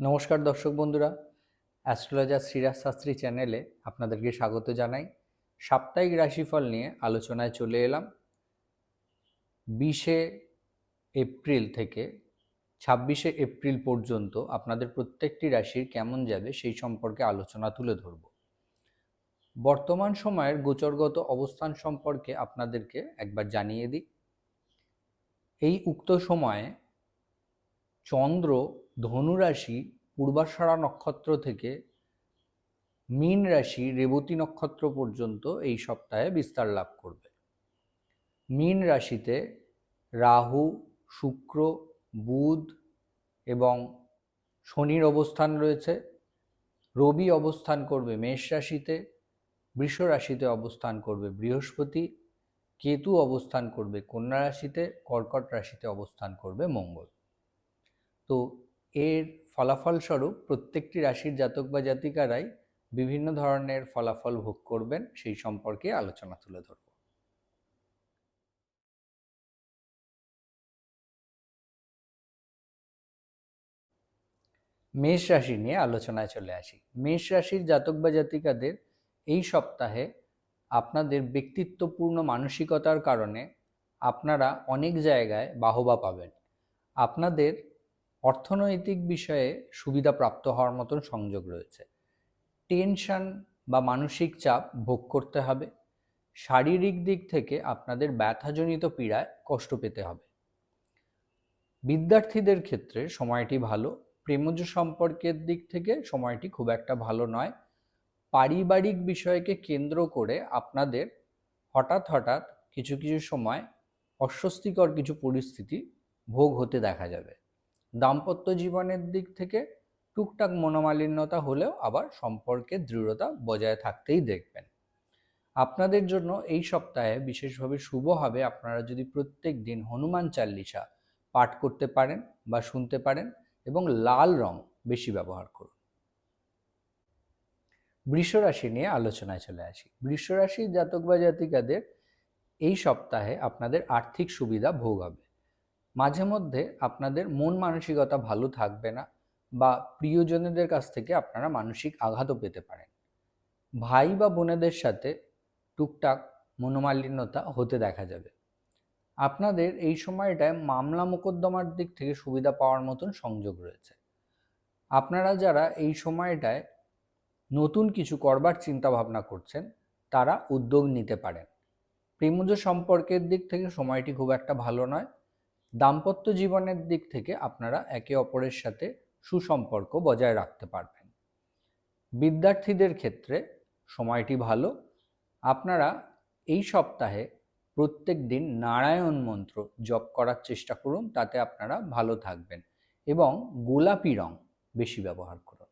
নমস্কার দর্শক বন্ধুরা, অ্যাস্ট্রোলজার শ্রীরাজ শাস্ত্রী চ্যানেলে আপনাদেরকে স্বাগত জানাই। সাপ্তাহিক রাশিফল নিয়ে আলোচনায় চলে এলাম। বিশে এপ্রিল থেকে ছাব্বিশে এপ্রিল পর্যন্ত আপনাদের প্রত্যেকটি রাশির কেমন যাবে সেই সম্পর্কে আলোচনা তুলে ধরব। বর্তমান সময়ের গোচরগত অবস্থান সম্পর্কে আপনাদেরকে একবার জানিয়ে দিই। এই উক্ত সময়ে চন্দ্র ধনুরাশি পূর্বাষাঢ়া নক্ষত্র থেকে মীন রাশি রেবতী নক্ষত্র পর্যন্ত এই সপ্তাহে বিস্তার লাভ করবে। মীন রাশিতে রাহু, শুক্র, বুধ এবং শনির অবস্থান রয়েছে। রবি অবস্থান করবে মেষ রাশিতে, বৃষ রাশিতে অবস্থান করবে বৃহস্পতি, কেতু অবস্থান করবে কন্যা রাশিতে, কর্কট রাশিতে অবস্থান করবে মঙ্গল। তো এর ফলাফল স্বরূপ প্রত্যেকটি রাশির জাতক বা জাতিকারাই বিভিন্ন ধরনের ফলাফল ভোগ করবেন, সেই সম্পর্কে আলোচনা তুলে ধরব। মেষ রাশি নিয়ে আলোচনায় চলে আসি। মেষ রাশির জাতক বা জাতিকাদের এই সপ্তাহে আপনাদের ব্যক্তিত্বপূর্ণ মানসিকতার কারণে আপনারা অনেক জায়গায় বাহবা পাবেন। আপনাদের অর্থনৈতিক বিষয়ে সুবিধা প্রাপ্ত হওয়ার মতন সংযোগ রয়েছে। টেনশন বা মানসিক চাপ ভোগ করতে হবে। শারীরিক দিক থেকে আপনাদের ব্যথাজনিত পীড়ায় কষ্ট পেতে হবে। বিদ্যার্থীদের ক্ষেত্রে সময়টি ভালো। প্রেমজ সম্পর্কের দিক থেকে সময়টি খুব একটা ভালো নয়। পারিবারিক বিষয়কে কেন্দ্র করে আপনাদের হঠাৎ হঠাৎ কিছু কিছু সময় অস্বস্তিকর কিছু পরিস্থিতি ভোগ হতে দেখা যাবে। দাম্পত্য জীবনের দিক থেকে টুকটাক মনোমালিন্যতা হলেও আবার সম্পর্কে দৃঢ়তা বজায় থাকতেই দেখবেন। আপনাদের জন্য এই সপ্তাহে বিশেষভাবে শুভ হবে আপনারা যদি প্রত্যেক দিন হনুমান চাল্লিশা পাঠ করতে পারেন বা শুনতে পারেন এবং লাল রং বেশি ব্যবহার করুন। বৃষরাশি নিয়ে আলোচনায় চলে আসি। বৃষরাশির জাতক বা জাতিকাদের এই সপ্তাহে আপনাদের আর্থিক সুবিধা ভোগ হবে। মাঝে মধ্যে আপনাদের মন মানসিকতা ভালো থাকবে না বা প্রিয়জনেদের কাছ থেকে আপনারা মানসিক আঘাতও পেতে পারেন। ভাই বা বোনেদের সাথে টুকটাক মনোমালিন্যতা হতে দেখা যাবে। আপনাদের এই সময়টায় মামলা মোকদ্দমার দিক থেকে সুবিধা পাওয়ার মতন সংযোগ রয়েছে। আপনারা যারা এই সময়টায় নতুন কিছু করবার চিন্তা ভাবনা করছেন, তারা উদ্যোগ নিতে পারেন। প্রেমজ সম্পর্কের দিক থেকে সময়টি খুব একটা ভালো নয়। দাম্পত্য জীবনের দিক থেকে আপনারা একে অপরের সাথে সুসম্পর্ক বজায় রাখতে পারবেন। বিদ্যার্থীদের ক্ষেত্রে সময়টি ভালো। আপনারা এই সপ্তাহে প্রত্যেক দিন নারায়ণ মন্ত্র জপ করার চেষ্টা করুন, তাতে আপনারা ভালো থাকবেন এবং গোলাপি রং বেশি ব্যবহার করুন।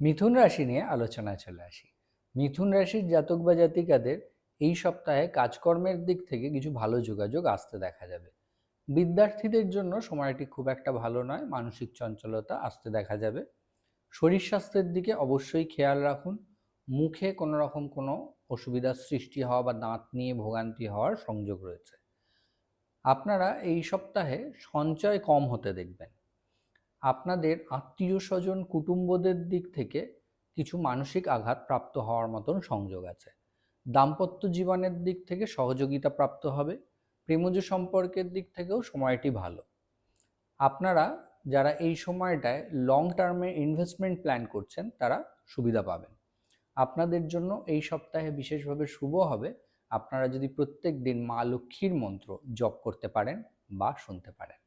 মিথুন রাশি নিয়ে আলোচনায় চলে আসি। মিথুন রাশির জাতক বা জাতিকাদের এই সপ্তাহে কাজকর্মের দিক থেকে কিছু ভালো যোগাযোগ আসতে দেখা যাবে। বিদ্যার্থীদের জন্য সময়টি খুব একটা ভালো নয়, মানসিক চঞ্চলতা আসতে দেখা যাবে। শরীর স্বাস্থ্যের দিকে অবশ্যই খেয়াল রাখুন। মুখে কোনো রকম কোনো অসুবিধার সৃষ্টি হওয়া বা দাঁত নিয়ে ভোগান্তি হওয়ার সংযোগ রয়েছে। আপনারা এই সপ্তাহে সঞ্চয় কম হতে দেখবেন। আপনাদের আত্মীয় স্বজন, কুটুম্বদের দিক থেকে কিছু মানসিক আঘাত প্রাপ্ত হওয়ার মতন সংযোগ আছে। দাম্পত্য জীবনের দিক থেকে সহযোগিতা প্রাপ্ত হবে, প্রেমজ সম্পর্কের দিক থেকেও সময়টি ভালো। আপনারা যারা এই সময়টায় লং টার্মে ইনভেস্টমেন্ট প্ল্যান করছেন, তারা সুবিধা পাবেন। আপনাদের জন্য এই সপ্তাহে বিশেষভাবে শুভ হবে, আপনারা যদি প্রত্যেক দিন মা লক্ষ্মীর মন্ত্র জপ করতে পারেন বা শুনতে পারেন।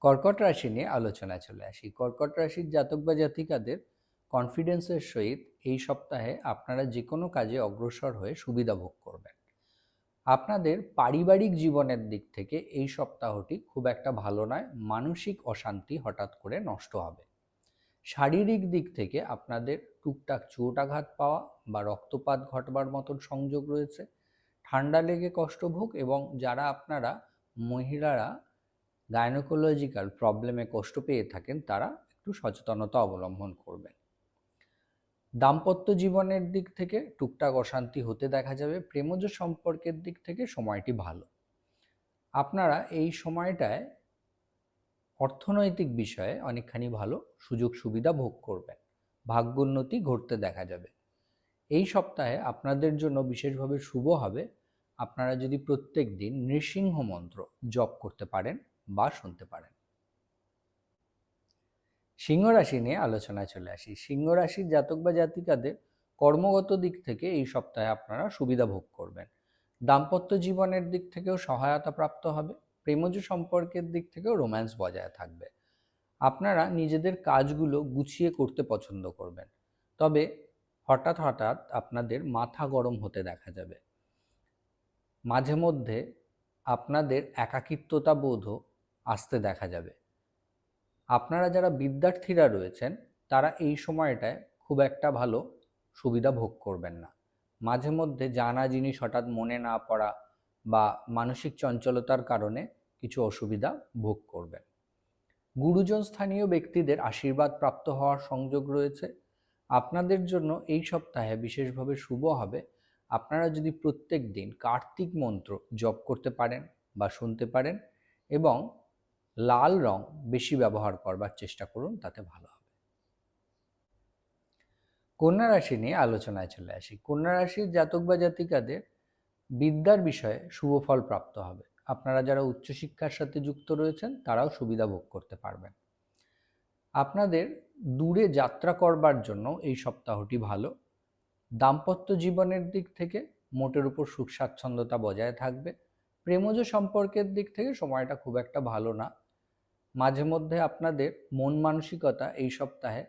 কর্কট রাশি নিয়ে আলোচনায় চলে আসি। কর্কট রাশির জাতক বা জাতিকাদের কনফিডেন্সের সহিত এই সপ্তাহে আপনারা যে কোনো কাজে অগ্রসর হয়ে সুবিধা ভোগ করবেন। আপনাদের পারিবারিক জীবনের দিক থেকে এই সপ্তাহটি খুব একটা ভালো নয়, মানসিক অশান্তি হঠাৎ করে নষ্ট হবে। শারীরিক দিক থেকে আপনাদের টুকটাক চোটাঘাত পাওয়া বা রক্তপাত ঘটবার মতন সংযোগ রয়েছে, ঠান্ডা লেগে কষ্টভোগ এবং যারা আপনারা মহিলারা গাইনোকোলজিক্যাল প্রবলেমে কষ্ট পেয়ে থাকেন, তারা একটু সচেতনতা অবলম্বন করবেন। দাম্পত্য জীবনের দিক থেকে টুকটাক অশান্তি হতে দেখা যাবে, প্রেমজ সম্পর্কের দিক থেকে সময়টি ভালো। আপনারা এই সময়টায় অর্থনৈতিক বিষয়ে অনেকখানি ভালো সুযোগ সুবিধা ভোগ করবেন, ভাগ্যোন্নতি ঘটতে দেখা যাবে। এই সপ্তাহে আপনাদের জন্য বিশেষভাবে শুভ হবে, আপনারা যদি প্রত্যেক দিন নৃসিংহ মন্ত্র জপ করতে পারেন বা শুনতে পারেন। সিংহ রাশি নিয়ে আলোচনায় চলে আসি। সিংহ রাশির জাতক বা জাতিকাদের কর্মগত দিক থেকে এই সপ্তাহে আপনারা সুবিধা ভোগ করবেন। দাম্পত্য জীবনের দিক থেকেও সহায়তা প্রাপ্ত হবে। প্রেমজ সম্পর্কের দিক থেকেও রোম্যান্স বজায় থাকবে। আপনারা নিজেদের কাজগুলো গুছিয়ে করতে পছন্দ করবেন। তবে হঠাৎ হঠাৎ আপনাদের মাথা গরম হতে দেখা যাবে। মাঝে মধ্যে আপনাদের একাকিত্বতা বোধও আসতে দেখা যাবে। আপনারা যারা বিদ্যার্থীরা রয়েছেন, তারা এই সময়টায় খুব একটা ভালো সুবিধা ভোগ করবেন না। মাঝে মধ্যে জানা জিনিস হঠাৎ মনে না পড়া বা মানসিক চঞ্চলতার কারণে কিছু অসুবিধা ভোগ করবেন। গুরুজন স্থানীয় ব্যক্তিদের আশীর্বাদ প্রাপ্ত হওয়ার সংযোগ রয়েছে। আপনাদের জন্য এই সপ্তাহে বিশেষভাবে শুভ হবে। আপনারা যদি প্রত্যেক দিন কার্তিক মন্ত্র জপ করতে পারেন বা শুনতে পারেন এবং লাল রং বেশি ব্যবহার করবার চেষ্টা করুন, তাতে ভালো হবে। কন্যা রাশি নিয়ে আলোচনায় চলে আসি। কন্যা রাশির জাতক বা জাতিকাদের বিদ্যার বিষয়ে শুভ ফল প্রাপ্ত হবে। আপনারা যারা উচ্চশিক্ষার সাথে যুক্ত রয়েছেন, তারাও সুবিধা ভোগ করতে পারবেন। আপনাদের দূরে যাত্রা করবার জন্য এই সপ্তাহটি ভালো। দাম্পত্য জীবনের দিক থেকে মোটের উপর সুখ স্বাচ্ছন্দ্যতা বজায় থাকবে। প্রেমজ সম্পর্কের দিক থেকে সময়টা খুব একটা ভালো না। মাঝে মধ্যে আপনাদের মন মানসিকতা এই সপ্তাহে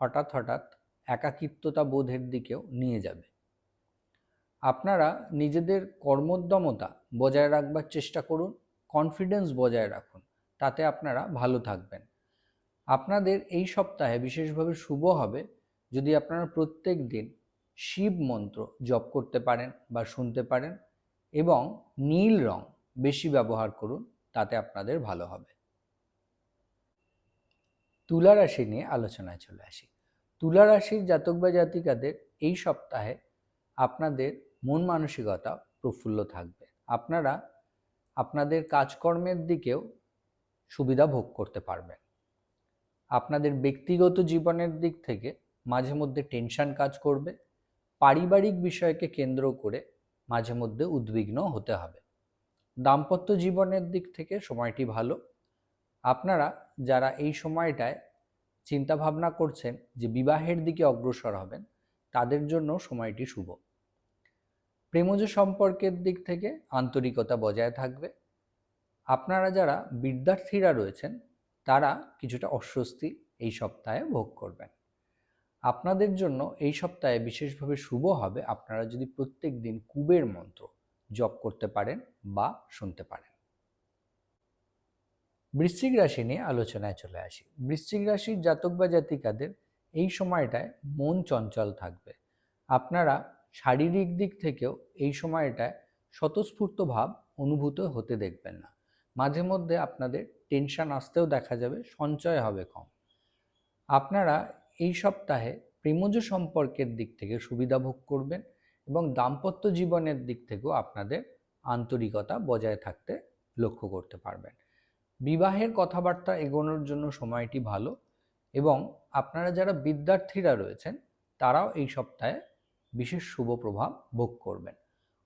হঠাৎ হঠাৎ একাকিত্বতা বোধের দিকেও নিয়ে যাবে। আপনারা নিজেদের কর্মোদ্যমতা বজায় রাখবার চেষ্টা করুন কনফিডেন্স বজায় রাখুন, তাতে আপনারা ভালো থাকবেন। আপনাদের এই সপ্তাহে বিশেষভাবে শুভ হবে যদি আপনারা প্রত্যেক দিন শিব মন্ত্র জপ করতে পারেন বা শুনতে পারেন এবং নীল রং বেশি ব্যবহার করুন, তাতে আপনাদের ভালো হবে। তুলা রাশি নিয়ে আলোচনায় চলে আসি। তুলা রাশির জাতক বা জাতিকাদের এই সপ্তাহে আপনাদের মন মানসিকতা প্রফুল্ল থাকবে। আপনারা আপনাদের কাজকর্মের দিকেও সুবিধা ভোগ করতে পারবেন। আপনাদের ব্যক্তিগত জীবনের দিক থেকে মাঝে মধ্যে টেনশন কাজ করবে। পারিবারিক বিষয়কে কেন্দ্র করে মাঝে মধ্যে উদ্বিগ্ন হতে হবে। দাম্পত্য জীবনের দিক থেকে সময়টি ভালো। আপনারা যারা এই সময়টায় চিন্তা ভাবনা করছেন যে বিবাহের দিকে অগ্রসর হবেন, তাদের জন্য সময়টি শুভ। প্রেমজ সম্পর্কের দিক থেকে আন্তরিকতা বজায় থাকবে। আপনারা যারা বিদ্যার্থীরা রয়েছেন, তারা কিছুটা অস্বস্তি এই সপ্তাহে ভোগ করবেন। আপনাদের জন্য এই সপ্তাহে বিশেষভাবে শুভ হবে আপনারা যদি প্রত্যেক দিন কুবের মন্ত্র জপ করতে পারেন বা শুনতে পারেন। বৃশ্চিক রাশি নিয়ে আলোচনায় চলে আসি। বৃশ্চিক রাশির জাতক বা জাতিকাদের এই সময়টায় মন চঞ্চল থাকবে। আপনারা শারীরিক দিক থেকেও এই সময়টায় স্বতঃস্ফূর্ত ভাব অনুভূত হতে দেখবেন না। মাঝে মধ্যে আপনাদের টেনশন আসতেও দেখা যাবে, সঞ্চয় হবে কম। আপনারা এই সপ্তাহে প্রেমজ সম্পর্কের দিক থেকে সুবিধা ভোগ করবেন এবং দাম্পত্য জীবনের দিক থেকেও আপনাদের আন্তরিকতা বজায় থাকতে লক্ষ্য করতে পারবেন। বিবাহের কথাবার্তা এগোনোর জন্য সময়টি ভালো এবং আপনারা যারা বিদ্যার্থীরা রয়েছেন, তারাও এই সপ্তাহে বিশেষ শুভ প্রভাব ভোগ করবেন।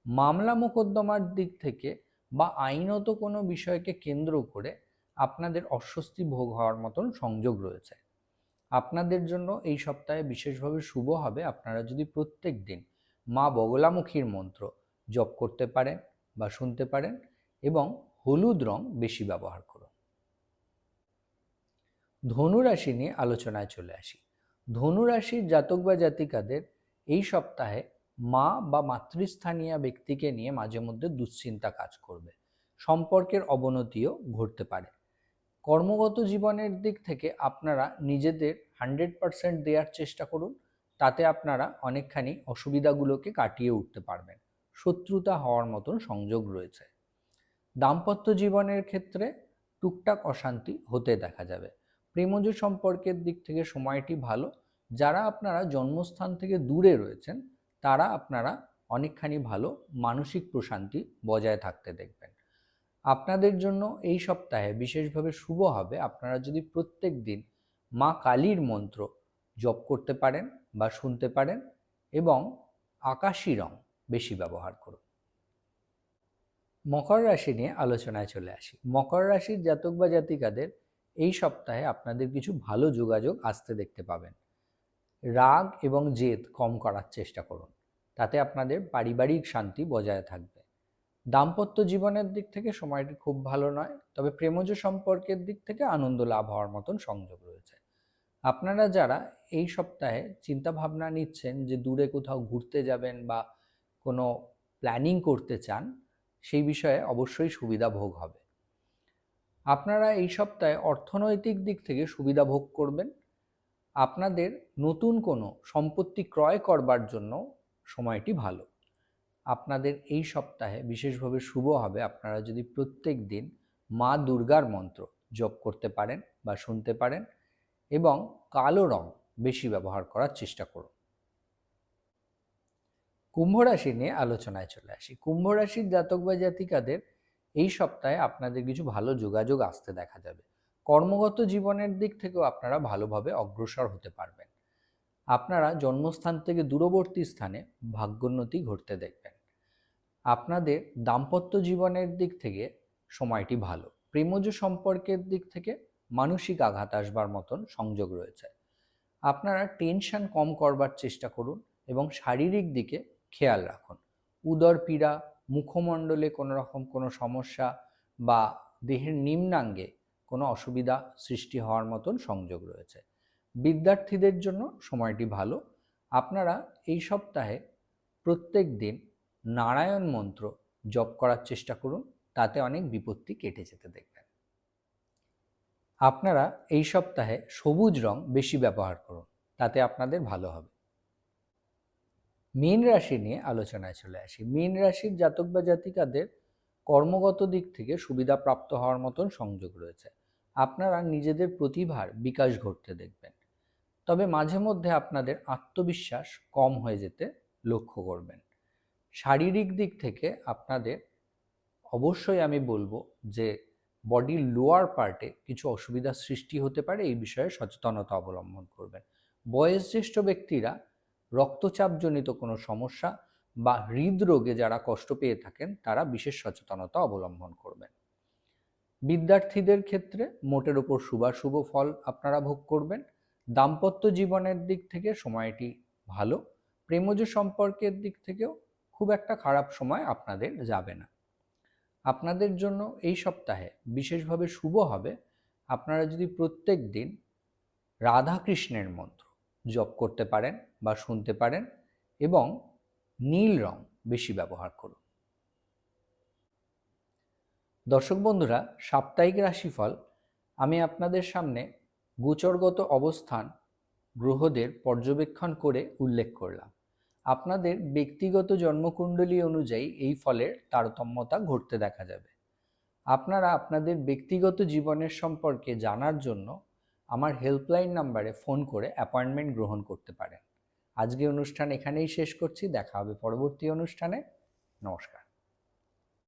মামলা মোকদ্দমার দিক থেকে বা আইনত কোনো বিষয়কে কেন্দ্র করে আপনাদের অস্বস্তি ভোগ হওয়ার মতন সংযোগ রয়েছে। আপনাদের জন্য এই সপ্তাহে বিশেষভাবে শুভ হবে আপনারা যদি প্রত্যেক দিন মা বগলামুখীর মন্ত্র জপ করতে পারেন বা শুনতে পারেন এবং হলুদ রং বেশি ব্যবহার করুন। ধনুরাশি নিয়ে আলোচনায় চলে আসি। ধনুরাশির জাতক বা জাতিকাদের এই সপ্তাহে মা বা মাতৃস্থানীয় ব্যক্তিকে নিয়ে মাঝে মধ্যে দুশ্চিন্তা কাজ করবে। সম্পর্কের অবনতিও ঘটতে পারে। কর্মগত জীবনের দিক থেকে আপনারা নিজেদের হান্ড্রেড পারসেন্ট দেওয়ার চেষ্টা করুন, তাতে আপনারা অনেকখানি অসুবিধাগুলোকে কাটিয়ে উঠতে পারবেন। শত্রুতা হওয়ার মতন সংযোগ রয়েছে। দাম্পত্য জীবনের ক্ষেত্রে টুকটাক অশান্তি হতে দেখা যাবে। প্রেমজ সম্পর্কের দিক থেকে সময়টি ভালো। যারা আপনারা জন্মস্থান থেকে দূরে রয়েছেন, তারা আপনারা অনেকখানি ভালো মানসিক প্রশান্তি বজায় থাকতে দেখবেন। আপনাদের জন্য এই সপ্তাহে বিশেষভাবে শুভ হবে আপনারা যদি প্রত্যেক দিন মা কালীর মন্ত্র জপ করতে পারেন বা শুনতে পারেন এবং আকাশি রং বেশি ব্যবহার করুন। মকর রাশি নিয়ে আলোচনায় চলে আসি। মকর রাশির জাতক বা জাতিকাদের এই সপ্তাহে আপনাদের কিছু ভালো যোগাযোগ আসতে দেখতে পাবেন। রাগ এবং জেদ কম করার চেষ্টা করুন। তাতে আপনাদের পারিবারিক শান্তি বজায় থাকবে। দাম্পত্য জীবনের দিক থেকে সময়টি খুব ভালো নয়, তবে প্রেমজ সম্পর্কের দিক থেকে আনন্দ লাভ হওয়ার মতন সংযোগ রয়েছে। আপনারা যারা এই সপ্তাহে চিন্তা ভাবনা নিচ্ছেন যে দূরে কোথাও ঘুরতে যাবেন বা কোনো প্ল্যানিং করতে চান, সেই বিষয়ে অবশ্যই সুবিধা ভোগ হবে। আপনারা এই সপ্তাহে অর্থনৈতিক দিক থেকে সুবিধা ভোগ করবেন। আপনাদের নতুন কোনো সম্পত্তি ক্রয় করবার জন্য সময়টি ভালো। আপনাদের এই সপ্তাহে বিশেষভাবে শুভ হবে। আপনারা যদি প্রত্যেক দিন মা দুর্গার মন্ত্র জপ করতে পারেন বা শুনতে পারেন এবং কালো রং বেশি ব্যবহার করার চেষ্টা করুন। কুম্ভ রাশি নিয়ে আলোচনায় চলে আসি। কুম্ভ রাশির জাতক বা জাতিকাদের এই সপ্তাহে আপনাদের কিছু ভালো যোগাযোগ আসতে দেখা যাবে। কর্মগত জীবনের দিক থেকেও আপনারা ভালোভাবে অগ্রসর হতে পারবেন। আপনারা জন্মস্থান থেকে দূরবর্তী স্থানে ভাগ্যোন্নতি ঘটতে দেখবেন। আপনাদের দাম্পত্য জীবনের দিক থেকে সময়টি ভালো। প্রেমজ সম্পর্কের দিক থেকে মানসিক আঘাত আসবার মতন সংযোগ রয়েছে। আপনারা টেনশন কম করবার চেষ্টা করুন এবং শারীরিক দিকে খেয়াল রাখুন। উদর পীড়া মুখমণ্ডলে কোনো রকম কোনো সমস্যা বা দেহের নিম্নাঙ্গে কোনো অসুবিধা সৃষ্টি হওয়ার মতন সংযোগ রয়েছে। বিদ্যার্থীদের জন্য সময়টি ভালো। আপনারা এই সপ্তাহে প্রত্যেক দিন নারায়ণ মন্ত্র জপ করার চেষ্টা করুন, তাতে অনেক বিপত্তি কেটে যেতে দেখবেন। আপনারা এই সপ্তাহে সবুজ রং বেশি ব্যবহার করুন, তাতে আপনাদের ভালো হবে। মীন রাশি নিয়ে আলোচনায় চলে আসি। মীন রাশির জাতক বা জাতিকাদের কর্মগত দিক থেকে সুবিধা প্রাপ্ত হওয়ার মতন সংযোগ রয়েছে। আপনারা নিজেদের প্রতিভার বিকাশ ঘটতে দেখবেন। তবে মাঝে মধ্যে আপনাদের আত্মবিশ্বাস কম হয়ে যেতে লক্ষ্য করবেন। শারীরিক দিক থেকে আপনাদের অবশ্যই আমি বলব যে বডির লোয়ার পার্টে কিছু অসুবিধার সৃষ্টি হতে পারে, এই বিষয়ে সচেতনতা অবলম্বন করবেন। বয়োজ্যেষ্ঠ ব্যক্তিরা রক্তচাপজনিত কোনো সমস্যা বা হৃদরোগে যারা কষ্ট পেয়ে থাকেন, তারা বিশেষ সচেতনতা অবলম্বন করবেন। বিদ্যার্থীদের ক্ষেত্রে মোটের ওপর শুভাশুভ ফল আপনারা ভোগ করবেন। দাম্পত্য জীবনের দিক থেকে সময়টি ভালো, প্রেমজ সম্পর্কের দিক থেকেও খুব একটা খারাপ সময় আপনাদের যাবে না। আপনাদের জন্য এই সপ্তাহে বিশেষভাবে শুভ হবে। আপনারা যদি প্রত্যেক দিন রাধাকৃষ্ণের মন্ত্র জপ করতে পারেন বা শুনতে পারেন এবং নীল রং বেশি ব্যবহার করুন। দর্শক বন্ধুরা, সাপ্তাহিক রাশিফল, আমি আপনাদের সামনে গোচরগত অবস্থান গ্রহদের পর্যবেক্ষণ করে উল্লেখ করলাম। আপনাদের ব্যক্তিগত জন্মকুণ্ডলী অনুযায়ী এই ফলের তারতম্যতা ঘটতে দেখা যাবে। আপনারা আপনাদের ব্যক্তিগত জীবনের সম্পর্কে জানার জন্য আমার হেল্পলাইন নাম্বারে ফোন করে অ্যাপয়েন্টমেন্ট গ্রহণ করতে পারেন। আজকে অনুষ্ঠান এখানেই শেষ করছি। দেখা হবে পরবর্তী অনুষ্ঠানে। নমস্কার।